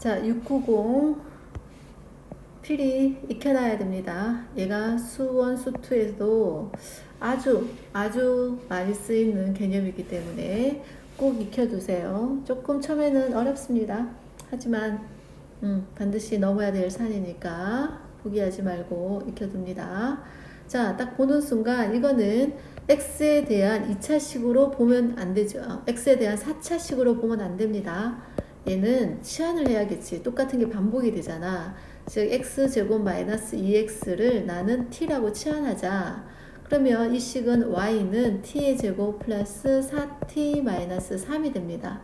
자, 690 필히 익혀놔야 됩니다. 얘가 수원, 수투에도 아주 아주 많이 쓰이는 개념이기 때문에 꼭 익혀두세요. 조금 처음에는 어렵습니다. 하지만 음, 반드시 넘어야 될 산이니까 포기하지 말고 익혀둡니다. 자, 딱 보는 순간 이거는 x에 대한 2차식으로 보면 안 되죠. x에 대한 4차식으로 보면 안 됩니다. 얘는 치환을 해야겠지. 똑같은 게 반복이 되잖아. 즉 x제곱 마이너스 2x를 나는 t라고 치환하자. 그러면 이 식은 y는 t의 제곱 플러스 4t 마이너스 3이 됩니다.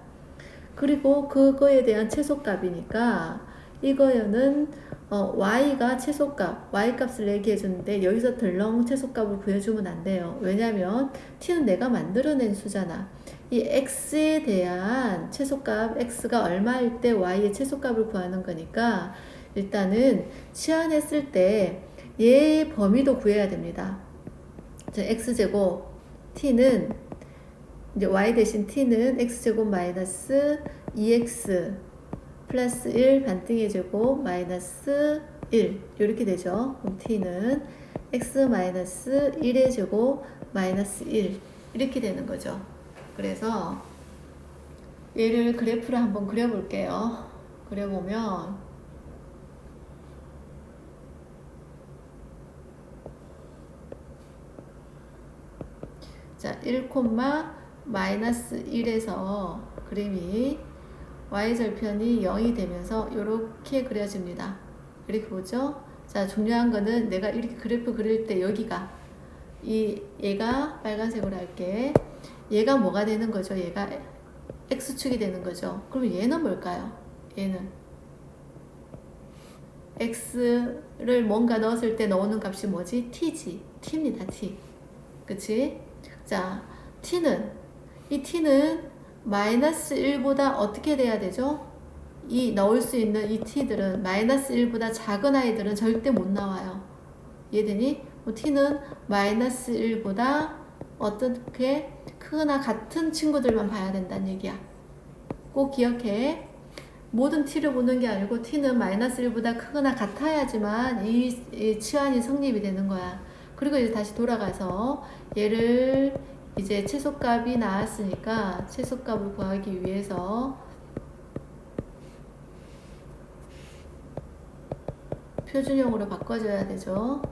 그리고 그거에 대한 최소값이니까 이거는 어, y가 최소값, y 값을 얘기해 주는데 여기서 덜렁 최소값을 구해주면 안 돼요. 왜냐면 t는 내가 만들어낸 수잖아. 이 x에 대한 최소값, x가 얼마일 때 y의 최소값을 구하는 거니까 일단은 치환했을 때 얘의 범위도 구해야 됩니다. 자, x제곱 t는 이제 y 대신 t는 x제곱 마이너스 2x 플러스 1 반등의 제곱 마이너스 1 이렇게 되죠. 그럼 t는 x 마이너스 1의 제곱 마이너스 1 이렇게 되는 거죠. 그래서 얘를 그래프를 한번 그려볼게요. 그려보면 자, 1, 마이너스 1에서 그림이 y절편이 0이 되면서 이렇게 그려집니다. 이렇게 보죠? 자, 중요한 거는 내가 이렇게 그래프 그릴 때 여기가 이 얘가 빨간색으로 할게. 얘가 뭐가 되는 거죠? 얘가 x축이 되는 거죠. 그럼 얘는 뭘까요? 얘는 x를 뭔가 넣었을 때 넣는 값이 뭐지? t지. t입니다. t. 그치? 자, t는 이 t는 마이너스 1보다 어떻게 돼야 되죠? 이 넣을 수 있는 이 t들은 마이너스 1보다 작은 아이들은 절대 못 나와요. 얘들이 뭐 t는 마이너스 1보다 어떻게 크거나 같은 친구들만 봐야 된다는 얘기야. 꼭 기억해. 모든 t를 보는 게 아니고 t는 마이너스 1보다 크거나 같아야지만 이, 이 치환이 성립이 되는 거야. 그리고 이제 다시 돌아가서 얘를 이제 최소값이 나왔으니까 최소값을 구하기 위해서 표준형으로 바꿔줘야 되죠.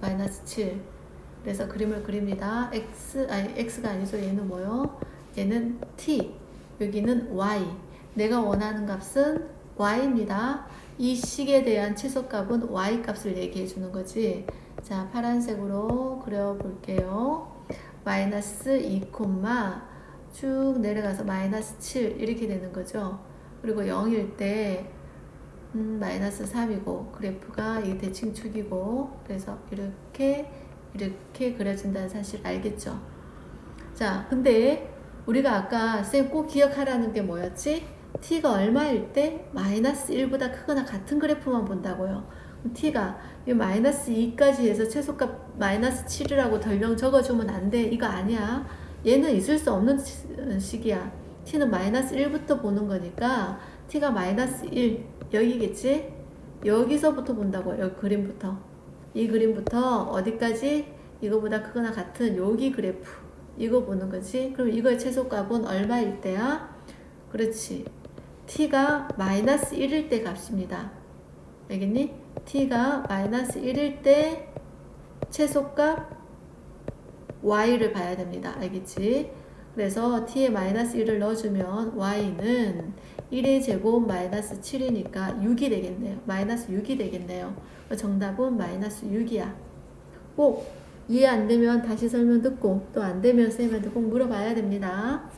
마이너스 7. 그래서 그림을 그립니다. x, 아니, x가 아니죠. 얘는 뭐요? 얘는 t. 여기는 y. 내가 원하는 값은 y입니다. 이 식에 대한 최소값은 y 값을 얘기해 주는 거지. 자, 파란색으로 그려볼게요. 마이너스 2, 쭉 내려가서 마이너스 7 이렇게 되는 거죠. 그리고 0일 때 음, 마이너스 3이고 그래프가 이 대칭축이고 그래서 이렇게 이렇게 그려진다는 사실 알겠죠. 자, 근데 우리가 아까 쌤 꼭 기억하라는 게 뭐였지? t가 얼마일 때 마이너스 1보다 크거나 같은 그래프만 본다고요. t가 이 마이너스 2까지 해서 최소값 마이너스 7이라고 덜령 적어주면 안 돼. 이거 아니야. 얘는 있을 수 없는 식이야. t는 마이너스 1부터 보는 거니까 t가 마이너스 1 여기겠지? 여기서부터 본다고 여기 그림부터 이 그림부터 어디까지 이거보다 크거나 같은 여기 그래프 이거 보는 거지 그럼 이거의 최소값은 얼마일 때야? 그렇지 t가 마이너스 1일 때 값입니다 알겠니? t가 마이너스 1일 때 최소값 y를 봐야 됩니다. 알겠지? 그래서 t에 마이너스 1을 넣어주면 y는 1의 제곱 마이너스 7이니까 6이 되겠네요. 마이너스 6이 되겠네요. 정답은 마이너스 6이야. 꼭 이해 안 되면 다시 설명 듣고 또 안 되면 쌤한테 꼭 물어봐야 됩니다.